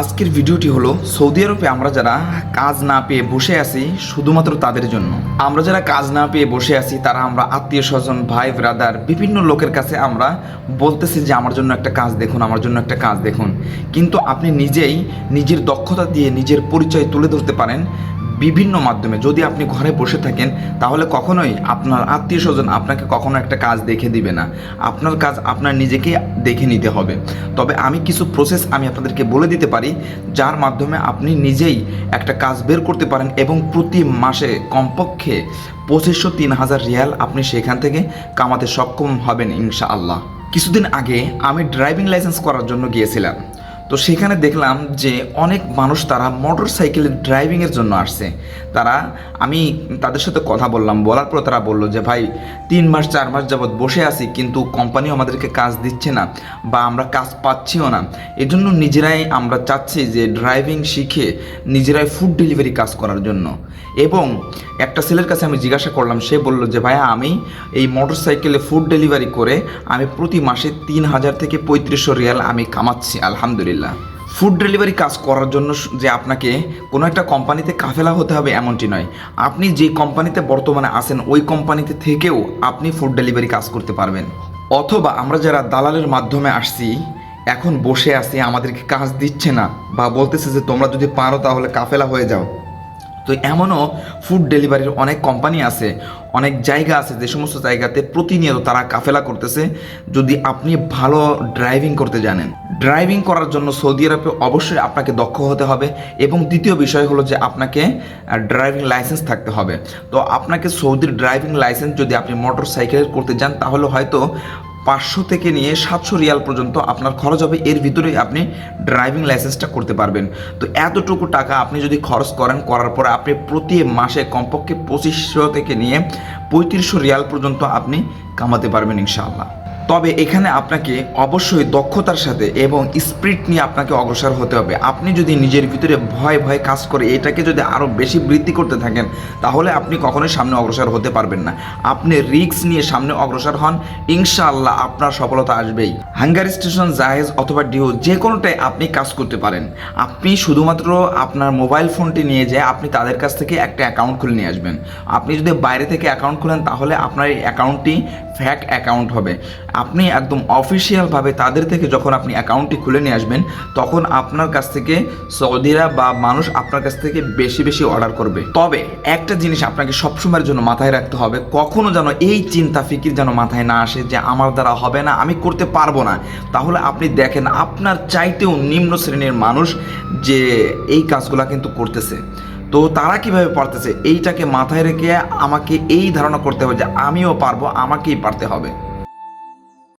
আজকের ভিডিওটি হলো সৌদি আরবে আমরা যারা কাজ না পেয়ে বসে আছি শুধুমাত্র তাদের জন্য। আমরা যারা কাজ না পেয়ে বসে আছি, তারা আমরা আত্মীয় স্বজন, ভাই ব্রাদার বিভিন্ন লোকের কাছে আমরা বলতেছি যে, আমার জন্য একটা কাজ দেখুন, আমার জন্য একটা কাজ দেখুন। কিন্তু আপনি নিজেই নিজের দক্ষতা দিয়ে নিজের পরিচয় তুলে ধরতে পারেন বিভিন্ন মাধ্যমে, যদি আপনি ঘরে বসে থাকেন, তাহলে কখনোই আপনার আত্মীয় স্বজন আপনাকে কখনো একটা কাজ দেখে দিবে না। আপনার কাজ আপনার নিজেকে দেখে নিতে হবে। তবে আমি কিছু প্রসেস আমি আপনাদেরকে বলে দিতে পারি, যার মাধ্যমে আপনি নিজেই একটা কাজ বের করতে পারেন এবং প্রতি মাসে কমপক্ষে পঁচিশশো তিন হাজার রিয়াল আপনি সেখান থেকে কামাতে সক্ষম হবেন ইনশাআল্লাহ। কিছুদিন আগে আমি ড্রাইভিং লাইসেন্স করার জন্য গিয়েছিলাম। তো সেখানে দেখলাম যে অনেক মানুষ তারা মোটর সাইকেলের ড্রাইভিংয়ের জন্য আসছে। তারা, আমি তাদের সাথে কথা বললাম, বলার পর তারা বলল যে, ভাই, তিন মাস, চার মাস যাবৎ বসে আছি, কিন্তু কোম্পানিও আমাদেরকে কাজ দিচ্ছে না বা আমরা কাজ পাচ্ছিও না। এজন্য নিজেরাই আমরা চাচ্ছি যে ড্রাইভিং শিখে নিজেরাই ফুড ডেলিভারি কাজ করার জন্য। এবং একটা ছেলের কাছে আমি জিজ্ঞাসা করলাম, সে বলল যে, ভাইয়া, আমি এই মোটর সাইকেলে ফুড ডেলিভারি করে আমি প্রতি মাসে তিন হাজার থেকে পঁয়ত্রিশশো রিয়াল আমি কামাচ্ছি, আলহামদুলিল্লাহ। ফুড ডেলিভারি কাজ করার জন্য যে আপনাকে কোনো একটা কোম্পানিতে কাফেলা হতে হবে এমনটি নয়। আপনি যে কোম্পানিতে বর্তমানে আছেন, ওই কোম্পানিতে থেকেও আপনি ফুড ডেলিভারি কাজ করতে পারবেন। অথবা আমরা যারা দালালের মাধ্যমে আসছি, এখন বসে আছি, আমাদেরকে কাজ দিচ্ছে না বা বলতেছে যে, তোমরা যদি পারো তাহলে কাফেলা হয়ে যাও। তো এমনও ফুড ডেলিভারির অনেক কোম্পানি আছে, অনেক জায়গা আছে যে সমস্ত জায়গাতে প্রতিনিয়ত তারা কাফেলা করতেছে। যদি আপনি ভালো ড্রাইভিং করতে জানেন ড্রাইভিং করার জন্য সৌদি আরবে অবশ্যই আপনাকে দক্ষ হতে হবে এবং দ্বিতীয় বিষয় হলো যে আপনাকে ড্রাইভিং লাইসেন্স থাকতে হবে। তো আপনাকে সৌদির ড্রাইভিং লাইসেন্স যদি আপনি মোটর সাইকেলের করতে যান, তাহলে হয়তো পাঁচশো থেকে নিয়ে সাতশো রিয়াল পর্যন্ত আপনার খরচ হবে। এর ভিতরে আপনি ড্রাইভিং লাইসেন্সটা করতে পারবেন। তো এতটুকু টাকা আপনি যদি খরচ করেন, করার পরে আপনি প্রতি মাসে কমপক্ষে পঁচিশশো থেকে নিয়ে পঁয়ত্রিশশো রিয়াল পর্যন্ত আপনি কামাতে পারবেন ইনশাআল্লাহ। তবে এখানে আপনাকে অবশ্যই দক্ষতার সাথে এবং স্পিরিট নিয়ে আপনাকে অগ্রসর হতে হবে। আপনি যদি নিজের ভিতরে ভয় ভয় কাজ করে এটাকে যদি আরও বেশি বৃদ্ধি করতে থাকেন, তাহলে আপনি কখনোই সামনে অগ্রসর হতে পারবেন না। আপনি রিস্ক নিয়ে সামনে অগ্রসর হন, ইনশাআল্লাহ আপনার সফলতা আসবেই। হাঙ্গারি স্টেশন, জাহেজ অথবা ডিও যে কোনোটাই আপনি কাজ করতে পারেন। আপনি শুধুমাত্র আপনার মোবাইল ফোনটি নিয়ে যেয়ে আপনি তাদের কাছ থেকে একটা অ্যাকাউন্ট খুলে নিয়ে আসবেন। আপনি যদি বাইরে থেকে অ্যাকাউন্ট খুলেন, তাহলে আপনার এই অ্যাকাউন্টটি ফ্যাক অ্যাকাউন্ট হবে। আপনি একদম অফিসিয়ালভাবে তাদের থেকে যখন আপনি অ্যাকাউন্টটি খুলে নিয়ে আসবেন, তখন আপনার কাছ থেকে সৌদিরা বা মানুষ আপনার কাছ থেকে বেশি বেশি অর্ডার করবে। তবে একটা জিনিস আপনাকে সবসময়ের জন্য মাথায় রাখতে হবে, কখনো যেন এই চিন্তা, ফিকির যেন মাথায় না আসে যে আমার দ্বারা হবে না, আমি করতে পারব না। তাহলে আপনি দেখেন, আপনার চাইতেও নিম্ন শ্রেণির মানুষ যে এই কাজগুলা কিন্তু করতেছে। তো তারা কীভাবে পারতেছে? এইটাকে মাথায় রেখে আমাকে এই ধারণা করতে হবে যে আমিও পারব, আমাকেই পারতে হবে।